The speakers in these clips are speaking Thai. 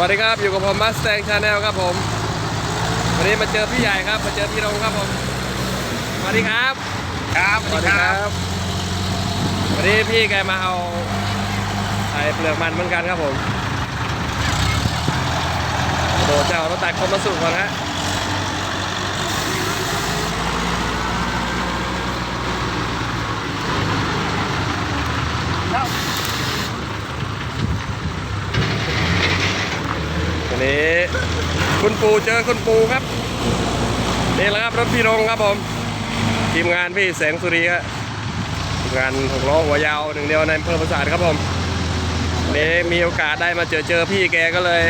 วัสดีครับ อยู่กับผมมัสแตงชาแนลครับผม วันนี้มาเจอพี่ใหญ่ครับ มาเจอพี่รงครับผมสวัสดีครับ ครับสวัสดีครับ วันนี้พี่แกมาเอาไอ้เปลือกมันเหมือนกันครับผมโดดเจ้ารถตักคนมาสู่ก่อนฮะ วันนี้ คุณปูเจอคุณปูครับ นี่แหละครับรถพี่รงครับผม ทีมงานพี่แสงสุรีครับทีมงานหกล้อหัวยาวหนึ่งเดียวในอำเภอประสาทครับผมนนี้มีโอกาสได้มาเจอเจอพี่แกก็เลย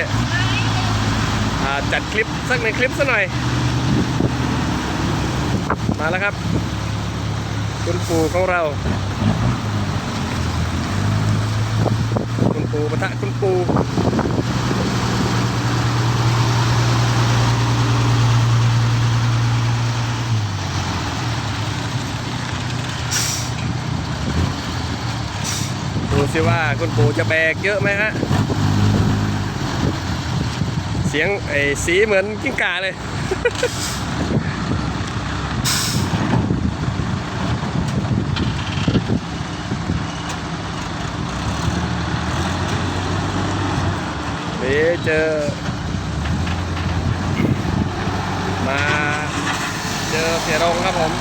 จัดคลิปสักในงคลิปสักหน่อย มาแล้วครับ คุณปูของเรา คุณปูปะทะคุณปูิว่าคุณปู่จะแบกเยอะไหมฮะ เสียงไอ้สีเหมือนกิ้งก่าเลย นี่เจอ มาเจอเสียรงครับผม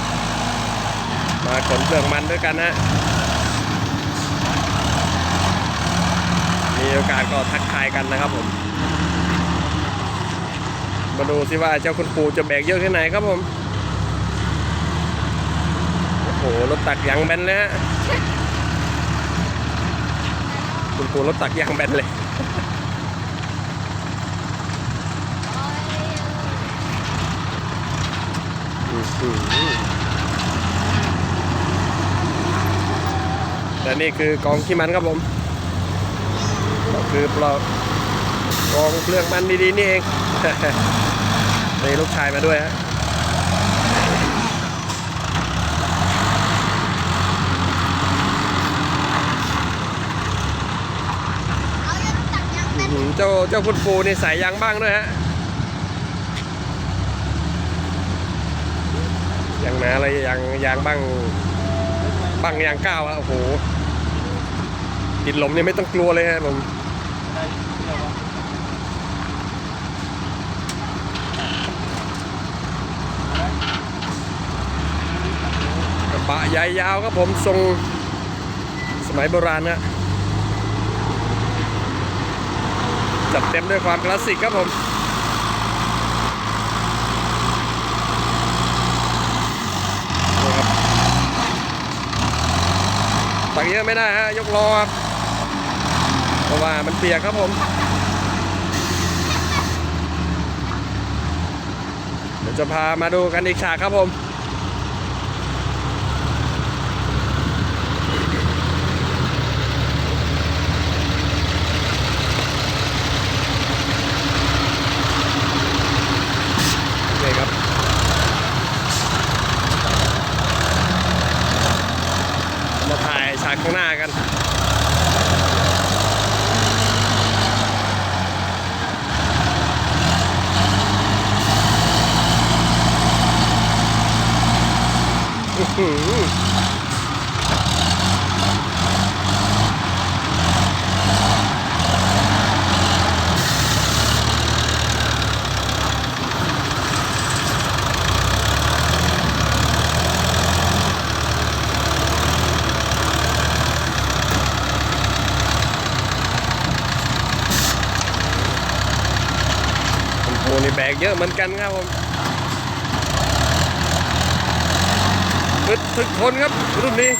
มาขนเปลือกมันด้วยกันฮะ มีโอกาสก็ทักทายกันนะครับผม มาดูสิว่าเจ้าคุณปูจะแบกเยอะแค่ไหนครับผม โอ้โหรถตักยางแบนเลยฮะคุณปูรถตักยางแบนเลยและนี่คือกองขี้มันครับผม ก็คือปลอกกองเปลือกมันดีๆนี่เองมีลูกชายมาด้วยฮะอื้อหือเจ้าเจ้าคุณปูนี่ใส่ยางบ้างด้วยฮะยางหนาอะไรยางยางบ้างบ้างยางก้าวอะโอ้โหติดลมนี่ไม่ต้องกลัวเลยฮะผม กระใหญ่ยาวครับผมทรงสมัยโบราณนะจัดเต็มด้วยความคลาสสิกครับผมตักเยอะไม่ได้ฮะยกล้อครับเพราะว่ามันเปียกครับผมเดี๋ยวจะพามาดูกันอีกฉากครับผม นี่ครับ มาถ่ากข้างหน้ากันอื้อ แบกเยอะเหมือนกันครับผมอึดถึกทนครับรุ่นนี้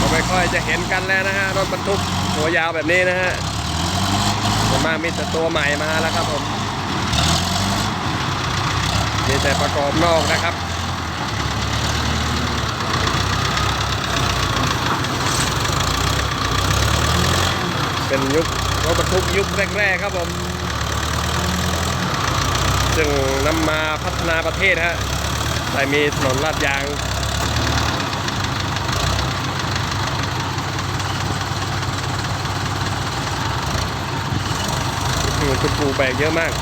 ก็ไม่ค่อยจะเห็นกันแล้วนะฮะรถบรรทุกหัวยาวแบบนี้นะฮะส่วนมามีแต่ตัวใหม่มาแล้วครับผมมีแต่ประกอบนอกนะครับ เป็นยุครถบรรทุกยุคแรกๆครับผมจึงนำมาพัฒนาประเทศฮะแต่มีถนนลาดยางคือคุณปูแปลกเยอะมาก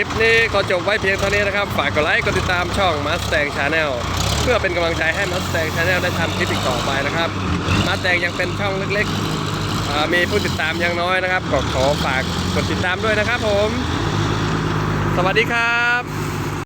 คลิปนี้ก็จบไว้เพียงเท่านี้นะครับ ฝากกดไลค์ กดติดตามช่อง Mustang Channel เพื่อเป็นกำลังใจให้ Mustang Channel ได้ทำคลิปอีกต่อไปนะครับ Mustang ยังเป็นช่องเล็กๆ มีผู้ติดตามยังน้อยนะครับ ก็ขอฝากกดติดตามด้วยนะครับผม สวัสดีครับ